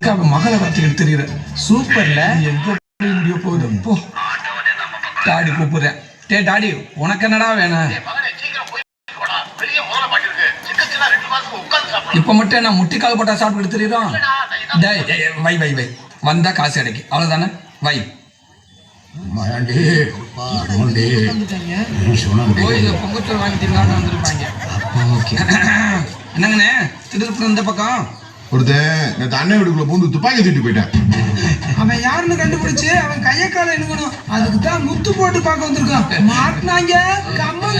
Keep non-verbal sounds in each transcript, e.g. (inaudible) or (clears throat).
அவன் மகளை பார்த்துக்கிட்டு தெரியுற சூப்பர்ல. எங்க முடிய போகுது? போ. டாடி கூப்பிடுறேன். டே டாடி உனக்கு என்னடா வேணும்? இப்ப மட்டும் என்ன முட்டிக்கால் போட்டா சாப்பிட்டு தெரியுறோம் டேய் டேய், வை வை வை. வந்தா காசு கிடைக்கும் அவ்வளவுதானே? வை. பொங்கச்சோறு வாங்கிட்டீங்களான்னு வந்திருப்பாங்க. ஓகே. (clears throat) என்னங்கண்ணே திருப்பி இந்த பக்கம். ஒருத்தன் நேற்று அண்ணன் வீட்டுக்குள்ள பூந்து துப்பாக்கி தூக்கிட்டு போயிட்டேன். அவன் யாருன்னு கண்டுபிடிச்சு அவன் கைய கால இணுக்கணும் அதுக்கு தான் முத்து போட்டு பார்க்க வந்திருக்கான். மாட்டினாங்க கம்மம்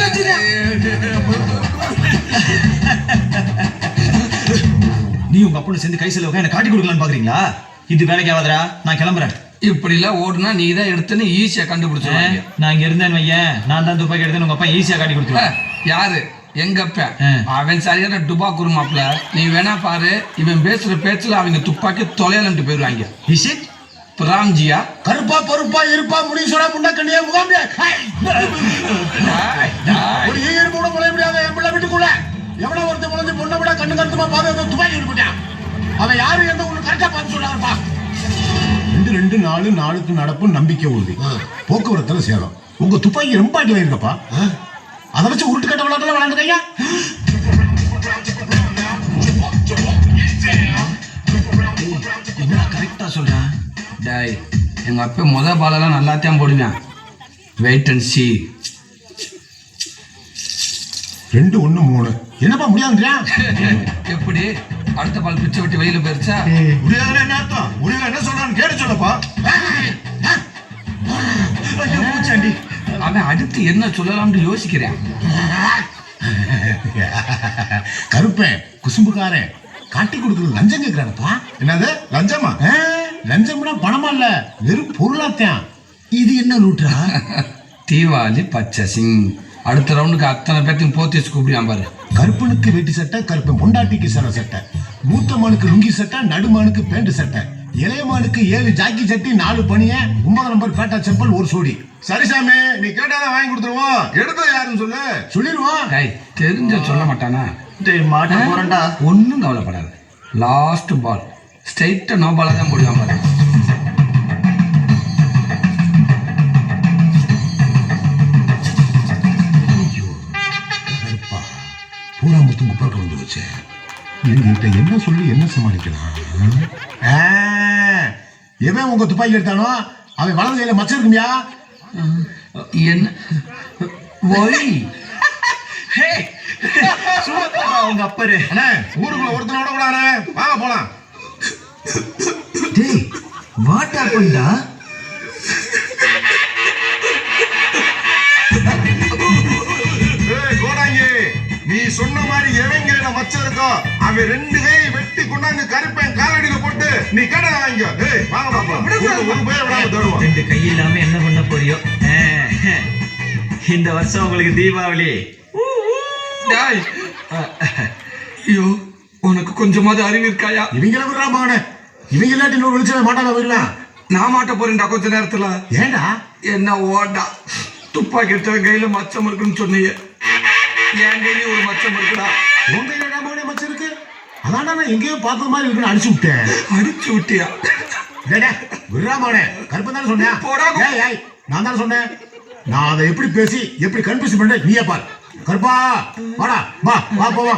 நீ உங்க அப்பனு சேர்ந்து கை செலவுக்கா என்ன காட்டி கொடுக்கலான்னு பாக்குறீங்களா? இது வேலைக்கு ஆகாதரா நான் கிளம்புறேன். இப்படி எல்லாம் ஓடுனா நீ தான் எடுத்துன்னு ஈஸியா கண்டுபிடிச்சிருவாங்க. நான் இங்க இருந்தேன் வையன். நான் தான் துப்பாக்கி எடுத்தேன் உங்க அப்பா ஈஸியா காட்டி கொடுத்துருவேன் யாரு? எங்க அப்ப ஆ. அவன் சரியான டுபா குருமாப்ல நீ வேணா பாரு இவன் பேசுற பேச்சுல அவங்க துப்பாக்கி தொலையலன்ட்டு போயிருவாங்க இஸ் இட் ராம்ஜியா? கருப்பா பொறுப்பா இருப்பா முனீஸ்வரா முண்டக்கண்ணியா முகாம்பியா. ஒரு ஈடு கூட முளைய முடியாத என் பிள்ளை வீட்டுக்குள்ள. எவ்வளவு ஒருத்தன் முளைஞ்சு பொண்ணை விட கண்ணு கருத்துமா பார்த்து துப்பாக்கி எடுத்துட்டான் அவன் யாரு எந்த ஒண்ணு கரெக்டா பார்த்து சொல்றாருப்பா. ரெண்டு ரெண்டு நாலு நாளுக்கு நடப்பு நம்பிக்கை உறுதி. போக்குவரத்துல சேதம் உங்க துப்பாக்கி ரொம்ப அடி வாயிருக்கப்பா அதை வச்சு உருட்டு கட்ட விளையாட்டுல விளையாண்டுக்கையா என்ன கரெக்டா சொல்றேன் டாய் எங்க அப்பா முத பாலெல்லாம் நல்லாத்தான் போடுவேன். வெயிட் அண்ட் சி ரெண்டு ஒண்ணு மூணு. என்னப்பா முடியாதுன்றியா? எப்படி? அடுத்த பால் பிச்சை விட்டு வெளியில போயிருச்சா? முடியாதுன்னு என்ன அர்த்தம்? முடியல என்ன சொல்றான்னு கேட்டு சொல்லப்பா. பூச்சாண்டி அவன் அடுத்து என்ன சொல்லலாம்னு யோசிக்கிறேன். கருப்பேன் குசும்புக்காரன் காட்டி கொடுக்கறது லஞ்சம் கேட்கிறானப்பா என்னது? லஞ்சமா? லஞ்சம்னா பணமா இல்ல வெறும் பொருளாத்தான். இது என்ன ரூட்ரா தீபாவளி பச்சை சிங் அடுத்த ரவுண்டுக்கு அத்தனை பேர்த்தையும் போத்தி கூப்பிடுவான் பாரு. கருப்பனுக்கு வேட்டி சட்டை கருப்பன் பொண்டாட்டிக்கு சர சட்டை. மூத்த மானுக்கு லுங்கி சட்டை நடுமானுக்கு பேண்ட் சட்டை. இளைய மானுக்கு ஏழு ஜாக்கி சட்டி நாலு பனிய ஒன்பது நம்பர் பேட்டா செப்பல் ஒரு சோடி. சரி சாமி நீ கேட்டாதான் வாங்கி கொடுத்துருவோம். எடுத்தது யாருன்னு சொல்லு. சொல்லிடுவோம். டேய் தெரிஞ்ச சொல்ல மாட்டானா? டேய் மாட்ட போறேன்டா. ஒன்றும் கவலைப்படாது. லாஸ்ட் பால் ஸ்ட்ரைட்டாக நோ பாலாக தான் போடுவான் பாரு. கருப்பா பூரா முத்து முப்பறக்க வந்து வச்சு இவங்கிட்ட என்ன சொல்லி என்ன சமாளிக்கலாம் ஆ, எவன் உங்க துப்பாக்கி எடுத்தானோ அவன் வலது கையில மச்சம் இருக்குமியா? என்ன? ஒய் (laughs) உங்க அப்பரு. அண்ணே ஊருக்குள்ள ஒருத்தனை விட கூடாது. வாங்க போலாம். டேய் வாட் ஹேப்பன்டா சொன்ன மாதிரி எவன் கையில மச்சம் இருக்கோ அவன் ரெண்டு கை வெட்டி கொண்டாந்து கருப்பேன் காலடியில போட்டு நீ கேட்டதை வாங்கிக்கோ. ஏய் வாங்க பாப்பா ஒரு பேர் விடாம தருவோம். ரெண்டு கை இல்லாம என்ன பண்ண போறியோ? இந்த வருஷம் உங்களுக்கு தீபாவளி. டேய். ஐயோ உனக்கு கொஞ்சமாவது அறிவு இருக்காயா? இவங்கள விடுறா மகனே. இவங்க இல்லாட்டி இன்னொரு வெளிச்சமே மாட்டாங்க போயிடலாம் நான் மாட்ட போறேன்டா கொஞ்ச நேரத்துல. ஏண்டா என்ன ஓடா. துப்பாக்கி எடுத்தவன் கையில மச்சம் இருக்குன்னு சொன்னீங்க என் கையிலயும் ஒரு மச்சம் இருக்குடா. உன் கையில என்ன மச்சம் இருக்கு? அதான்டா நான் எங்கேயோ பார்த்தது மாதிரி இருக்குன்னு அடிச்சு விட்டேன். அடிச்சு விட்டியா? டேய், டேய், விடுறா மகனே கருப்பன் தானே சொன்னேன் போடா. ஏய், ஏய், நான் தானே சொன்னேன். நான் அதை எப்படி பேசி எப்படி கன்ஃபியூஸ் பண்ண நீயே பார். கருப்பா வாடா வா வா போவா.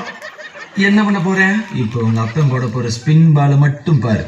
என்ன பண்ண போறேன் இப்போ உங்க அப்பன் போட போற ஸ்பின் பால மட்டும் பாரு.